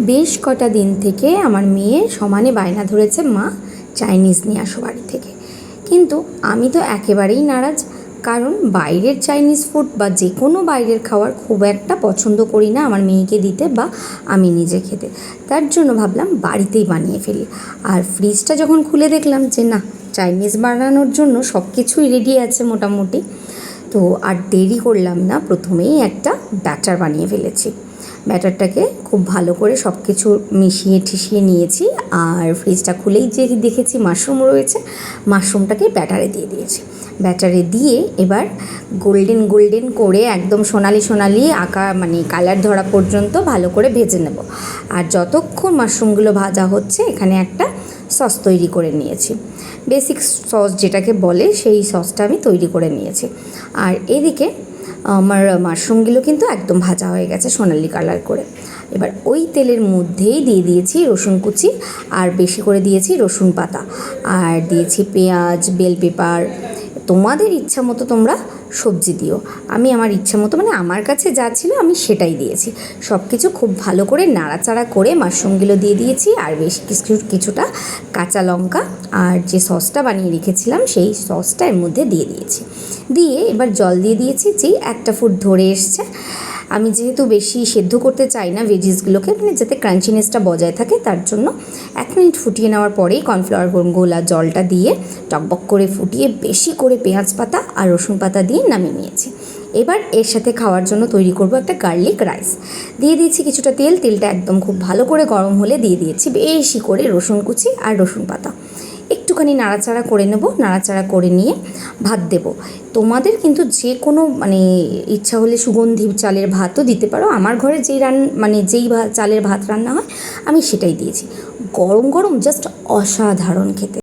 বেশ কটা দিন থেকে আমার মেয়ে সমানে বায়না ধরেছে মা চাইনিজ নিয়ে আসো বাড়ি থেকে। কিন্তু আমি তো একেবারেই নারাজ, কারণ বাইরের চাইনিজ ফুড বা যে কোনো বাইরের খাবার খুব একটা পছন্দ করি না আমার মেয়েকে দিতে বা আমি নিজে খেতে। তার জন্য ভাবলাম বাড়িতেই বানিয়ে ফেলি। আর ফ্রিজটা যখন খুলে দেখলাম যে না, চাইনিজ বানানোর জন্য সব কিছুই রেডি আছে মোটামুটি তো আর দেরি করলাম না, প্রথমেই একটা ব্যাটার বানিয়ে ফেলেছি। ব্যাটারটাকে খুব ভালো করে সব কিছু মিশিয়ে ঠিশিয়ে নিয়েছি আর ফ্রিজটা খুলেই যে দেখেছি মাশরুম রয়েছে মাশরুমটাকে ব্যাটারে দিয়ে দিয়েছি। ব্যাটারে দিয়ে এবার গোল্ডেন গোল্ডেন করে একদম সোনালি সোনালি আঁকা মানে কালার ধরা পর্যন্ত ভালো করে ভেজে নেব। আর যতক্ষণ মাশরুমগুলো ভাজা হচ্ছে, এখানে একটা সস তৈরি করে নিয়েছি। বেসিক সস যেটাকে বলে সেই সসটা আমি তৈরি করে নিয়েছি। আর এদিকে আমার মাশরুমগুলো কিন্তু একদম ভাজা হয়ে গেছে সোনালি কালার করে। এবার ওই তেলের মধ্যেই দিয়ে দিয়েছি রসুন কুচি আর বেশি করে দিয়েছি রসুন পাতা। আর দিয়েছি পেঁয়াজ, বেল পেপার। তোমাদের ইচ্ছা মতো তোমরা সবজি দিও। আমি আমার ইচ্ছা মতো মানে আমার কাছে যা ছিল আমি সেটাই দিয়েছি। সব কিছু খুব ভালো করে নাড়াচাড়া করে মাশরুমগুলো দিয়ে দিয়েছি, আর বেশ কিছু, কিছুটা কাঁচা লঙ্কা আর যে সসটা বানিয়ে রেখেছিলাম, সেই সসটা এর মধ্যে দিয়ে দিয়েছি। দিয়ে এবার জল দিয়ে দিয়েছি, যেই একটা ফুট ধরে এসছে আমি যেহেতু বেশি সেদ্ধ করতে চাই না ভেজিসগুলোকে মানে যাতে ক্রাঞ্চিনেসটা বজায় থাকে, তার জন্য এক মিনিট ফুটিয়ে নেওয়ার পরেই কর্নফ্লাওয়ার গোলা জলটা দিয়ে টকবক করে ফুটিয়ে বেশি করে পেঁয়াজ পাতা আর রসুন পাতা দিয়ে নামিয়ে নিয়েছি। এবার এর সাথে খাওয়ার জন্য তৈরি করব একটা গার্লিক রাইস দিয়ে দিয়েছি কিছুটা তেল, তেলটা একদম খুব ভালো করে গরম হলে দিয়ে দিয়েছি বেশি করে রসুন কুচি আর রসুন পাতা। একটুখানি নাড়াচাড়া করে নেব, নাড়াচাড়া করে নিয়ে ভাত দেব। তোমাদের কিন্তু যে কোনো মানে ইচ্ছা হলে সুগন্ধি চালের ভাতও দিতে পারো। আমার ঘরে যেই রান মানে যেই চালের ভাত রান্না হয়, আমি সেটাই দিয়েছি। গরম গরম জাস্ট অসাধারণ খেতে।